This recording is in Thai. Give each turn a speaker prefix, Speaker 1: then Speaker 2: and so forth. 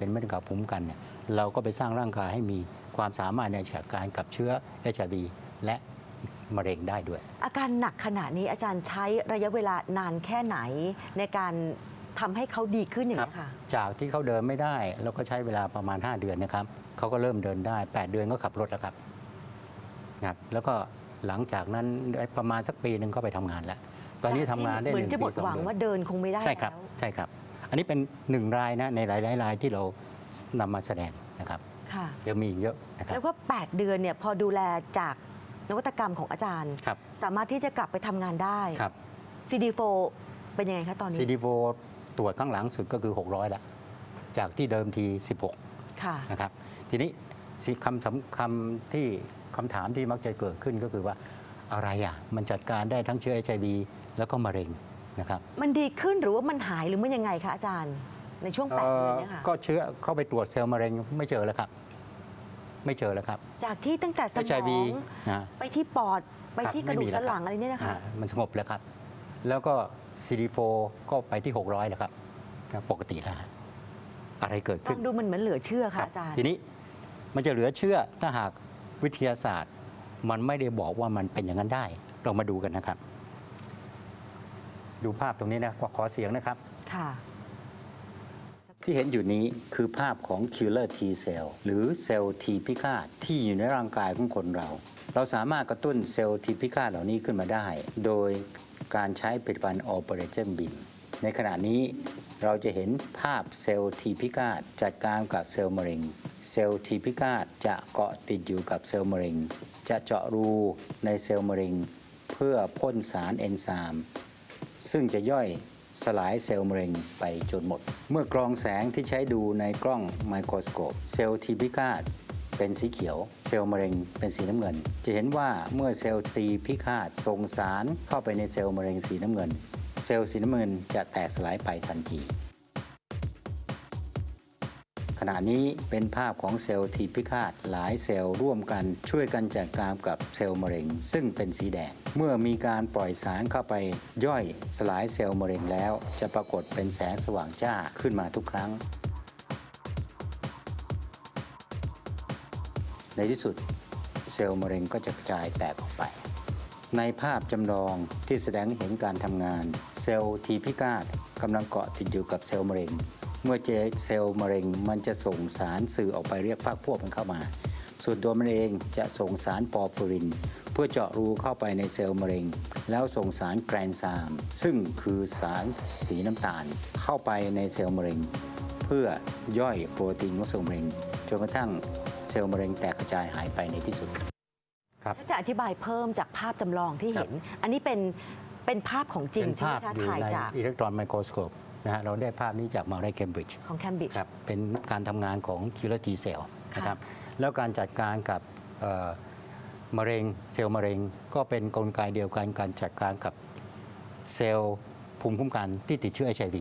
Speaker 1: เราภูมิคุ้มกันเนี่ยเราก็ไปสร้างร่างกายให้มีความสามารถในการจัดการกับเชื้อ HIV และมะเร็งได้ด้วย
Speaker 2: อาการหนักขนาดนี้อาจารย์ใช้ระยะเวลานานแค่ไหนในการทำให้เขาดีขึ้นอย่างนี้ยค่ะ
Speaker 1: จากที่เขาเดินไม่ได้เราก็ใช้เวลาประมาณ 5 เดือนนะครับ เขาก็เริ่มเดินได้ 8 เดือนก็ขับรถแล้วครับนะครับ แล้วก็หลังจากนั้นได้ประมาณสักปีหนึ่งก็ไปทำงานแล้ว ตอนนี้ทำงานได้
Speaker 2: เหมือน
Speaker 1: ง
Speaker 2: จะหม
Speaker 1: ปี
Speaker 2: ด
Speaker 1: สอ
Speaker 2: หวัง
Speaker 1: เดือน
Speaker 2: ว่าเดินคงไม่ได้
Speaker 1: ใช่ครับ
Speaker 2: แล้ว
Speaker 1: ใช่ครับ อันนี้เป็นหนึ่งรายนะในหลายๆรายที่เรานำมาแสดงนะครับ
Speaker 2: ค่ะ
Speaker 1: จะมีอีกเยอะนะครับ
Speaker 2: แล้วก็ 8 เดือนเนี่ยพอดูแลจากนวัตกรรมของอาจารย์
Speaker 1: ครับ
Speaker 2: สามารถที่จะกลับไปทำงานได้
Speaker 1: ครับ
Speaker 2: CD4 เป็นยังไงคะตอนนี้
Speaker 1: CD4 ตรวจข้างหลังสุดก็คือ 600แล้วจากที่เดิมที 16
Speaker 2: ค่ะ
Speaker 1: นะครับ ทีนี้สิคำสำคำที่คำถามที่มักจะเกิดขึ้นก็คือว่าอะไรอะ มันจัดการได้ทั้งเชื้อ HIV แล้วก็มะเร็ง นะครับ
Speaker 2: มันดีขึ้นหรือว่ามันหายหรือมันยังไงคะอาจารย์ ในช่วง8เดือนเนี่ยค่ะ
Speaker 1: ก็เชื้อเข้าไปตรวจเซลล์มะเร็งไม่เจอแล้วครับ ไม่เจอแล้วครับ
Speaker 2: จากที่ตั้งแต่สม
Speaker 1: HIV
Speaker 2: อง
Speaker 1: นะ
Speaker 2: ไปที่ปอดไป
Speaker 1: ครับ
Speaker 2: ที่กระดูก
Speaker 1: ไม่มีแล้
Speaker 2: สั
Speaker 1: วนครับ
Speaker 2: หลังอะไรเนี่ยนะคะ
Speaker 1: อ่ามันสงบแล้วครับ แล้วก็ CD4 ก็ไปที่ 600แล้วครับนะปกติแล้วฮะอะไรเกิด
Speaker 2: ฟั
Speaker 1: ขึ้น
Speaker 2: งดูมันเหมือนเหลือเชื่อ
Speaker 1: ค
Speaker 2: ค่ะ
Speaker 1: รับ
Speaker 2: อาจารย์
Speaker 1: ทีนี้มันจะเหลือเชื่อถ้าหากวิทยาศาสตร์ มันไม่ได้บอกว่ามันเป็นอย่างนั้นได้ เรามาดูกันนะครับ ดูภาพตรงนี้นะขอเสียงนะครับ
Speaker 2: ค่ะ
Speaker 1: ที่เห็นอยู่นี้คือภาพของ killer T cell หรือเซลล์ T พิฆาตที่อยู่ในร่างกายของคนเรา เราสามารถกระตุ้นเซลล์ T พิฆาตเหล่านี้ขึ้นมาได้ โดยการใช้ผลิตภัณฑ์ Operation BIM ในขณะนี้เราจะเห็นภาพเซลล์ T พิฆาตจัดการกับเซลล์มะเร็ง เซลล์ T พิฆาตจะเกาะติดอยู่กับเซลล์มะเร็ง จะเจาะรูในเซลล์มะเร็ง เพื่อพ่นสารเอนไซม์ ซึ่งจะย่อยสลายเซลล์มะเร็งไปจนหมด เมื่อกรองแสงที่ใช้ดูในกล้องไมโครสโคปเซลล์ทีพิฆาตเป็นสีเขียว เซลล์มะเร็งเป็นสีน้ำเงิน จะเห็นว่าเมื่อเซลล์ตีพิฆาตส่งสารเข้าไปในเซลล์มะเร็งสีน้ำเงิน เซลล์สีน้ำเงินจะแตกสลายไปทันที ขณะนี้เป็นภาพของเซลล์ทีพิฆาตหลายเซลล์ร่วมกันช่วยกันจัดการกับเซลล์มะเร็ง ซึ่งเป็นสีแดง เมื่อมีการปล่อยสารเข้าไปย่อยสลายเซลล์มะเร็งแล้ว จะปรากฏเป็นแสงสว่างจ้าขึ้นมาทุกครั้ง ในที่สุดเซลล์มะเร็งก็จะกระจายแตกออกไป ในภาพจำลองที่แสดงเห็นการทำงาน เซลล์ทีพิฆาตกำลังเกาะติดอยู่กับเซลล์มะเร็ง เมื่อเจอเซลล์มะเร็งมันจะส่งสารสื่อออกไปเรียกพรรคพวกมันเข้ามา ส่วนตัวมันเองจะส่งสารปอร์ฟิริน เพื่อเจาะรูเข้าไปในเซลล์มะเร็ง แล้วส่งสารแกรนซามซึ่งคือสารสีน้ำตาล เข้าไปในเซลล์มะเร็ง เพื่อย่อยโปรตีนของเซลล์มะเร็งจนกระทั่งเซลล์มะเร็งแตกกระจายหายไปในที่สุดครับ
Speaker 2: ถ้าจะอธิบายเพิ่มจากภาพจำลองที่เห็น อันนี้เป็นเป็นภาพของจริง
Speaker 1: เป็น
Speaker 2: ใช่ไห
Speaker 1: ภามพ
Speaker 2: คะ
Speaker 1: อยู่
Speaker 2: ถ่าย
Speaker 1: ใน
Speaker 2: จาก
Speaker 1: อิเล็กตรอนไมโครสโคป นะฮะเราได้ภาพนี้จากมหาวิทยาลัยเคมบริดจ์
Speaker 2: ของแคมบริดจ์
Speaker 1: ครับเป็นการทำงานของคิลเลอร์ทีเซล
Speaker 2: ค่ะ
Speaker 1: นะครับแล้วการจัดการกับเอ่อมะเร็งเซลล์มะเร็ง ก็เป็นกลไกเดียวกันการจัดการกับเซลล์ภูมิคุ้มกันที่ติดเชื้อ HIV